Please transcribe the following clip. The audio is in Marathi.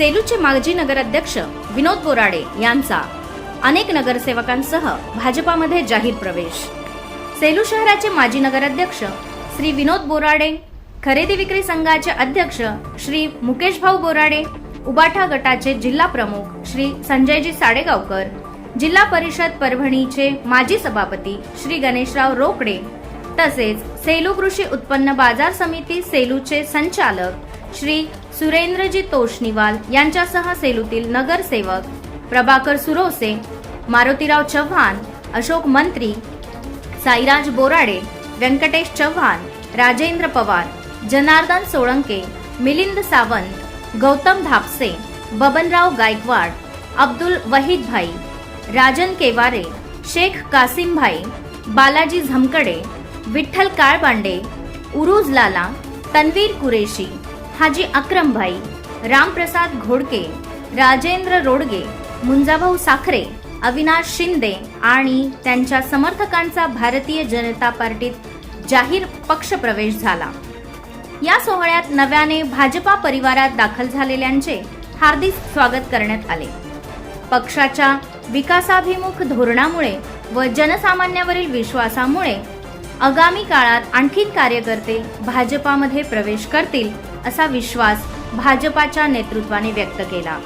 सेलूचे माजी नगराध्यक्ष विनोद बोराडे यांचा अनेक नगरसेवकांसह भाजपामध्ये जाहीर प्रवेश. सेलू शहराचे माजी नगराध्यक्ष श्री विनोद बोराडे खरेदी विक्री संघाचे अध्यक्ष श्री मुकेश भाऊ बोराडे उबाठा गटाचे जिल्हा प्रमुख श्री संजयजी साडेगावकर जिल्हा परिषद परभणीचे माजी सभापती श्री गणेशराव रोकडे तसेच सेलू कृषी उत्पन्न बाजार समिती सेलूचे संचालक श्री सुरेंद्रजी तोषनिवाल यांच्यासह सेलूतील नगरसेवक प्रभाकर सुरोसे मारुतीराव चव्हाण अशोक मंत्री साईराज बोराडे व्यंकटेश चव्हाण राजेंद्र पवार जनार्दन सोळंके मिलिंद सावंत गौतम धापसे बबनराव गायकवाड अब्दुल वहीद भाई राजन केवारे शेख कासिम भाई बालाजी झमकडे विठ्ठल काळबांडे उरुज लाला तन्वीर कुरेशी हाजी अक्रमभाई रामप्रसाद घोडके राजेंद्र रोडगे मुंजाभाऊ साखरे अविनाश शिंदे आणि त्यांच्या समर्थकांचा भारतीय जनता पार्टीत जाहीर पक्षप्रवेश झाला. या सोहळ्यात नव्याने भाजपा परिवारात दाखल झालेल्यांचे हार्दिक स्वागत करण्यात आले. पक्षाच्या विकासाभिमुख धोरणामुळे व जनसामान्यावरील विश्वासामुळे आगामी काळात आणखीन कार्यकर्ते भाजपामध्ये प्रवेश करतील असा विश्वास भाजपाच्या नेतृत्वाने व्यक्त केला.